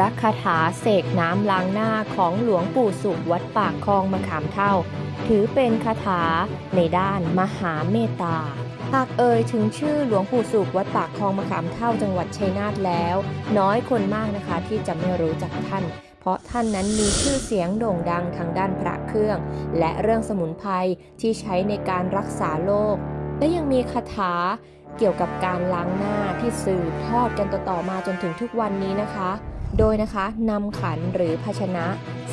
ระคาถาเสกน้ำล้างหน้าของหลวงปู่สุขวัดปากคลองมะขามเท่า ถือเป็นคาถาในด้านมหาเมตตาหากเอ่ยถึงชื่อหลวงปู่สุขวัดปากคลองมะขามเท่าจังหวัดชัยนาทแล้ว น้อยคนมากนะคะที่จะไม่รู้จักท่าน เพราะท่านนั้นมีชื่อเสียงโด่งดังทางด้านพระเครื่อง และเรื่องสมุนไพรที่ใช้ในการรักษาโรคและยังมีคาถาเกี่ยวกับการล้างหน้าที่สืบทอดกันต่อๆมาจนถึงทุกวันนี้นะคะ โดยนะคะนำขันหรือภาชนะ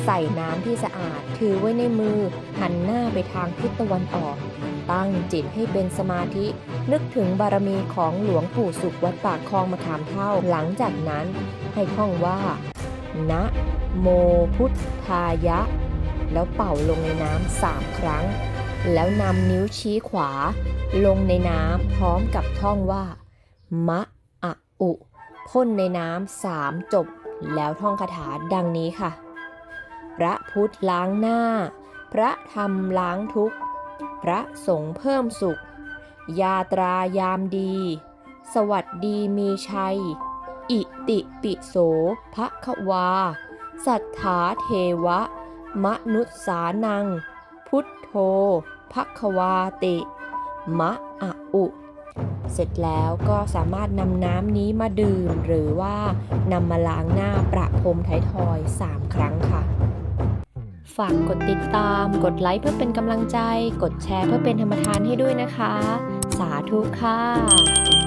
ใส่น้ำที่สะอาด ถือไว้ในมือ หันหน้าไปทางทิศตะวันออก ตั้งจิตให้เป็นสมาธิ นึกถึงบารมีของหลวงปู่สุขวัดปากคลองมะขามเท่า หลังจากนั้นให้ท่องว่า นะ โมพุทธายะ แล้วเป่าลงในน้ำสามครั้ง แล้วนำนิ้วชี้ขวา ลงในน้ำพร้อมกับท่องว่า มะอะอุพ่นในน้ำสามจบ แล้วท่องคาถาดังนี้ค่ะ พระพุทธล้างหน้า พระธรรมล้างทุกข์ พระสงฆ์เพิ่มสุข ยาตรายามดี สวัสดีมีชัย อิติปิโสภะคะวา สัทธาเทวะ มนุษสานัง พุทโธภะคะวาติ มะอะอุ เสร็จแล้วก็สามารถนำน้ำนี้มาดื่ม หรือว่านำมาล้างหน้าประพรมไทยทอย 3 ครั้งค่ะ ฝากกดติดตาม กดไลค์เพื่อเป็นกำลังใจ กดแชร์เพื่อเป็นธรรมทานให้ด้วยนะคะ สาธุค่ะ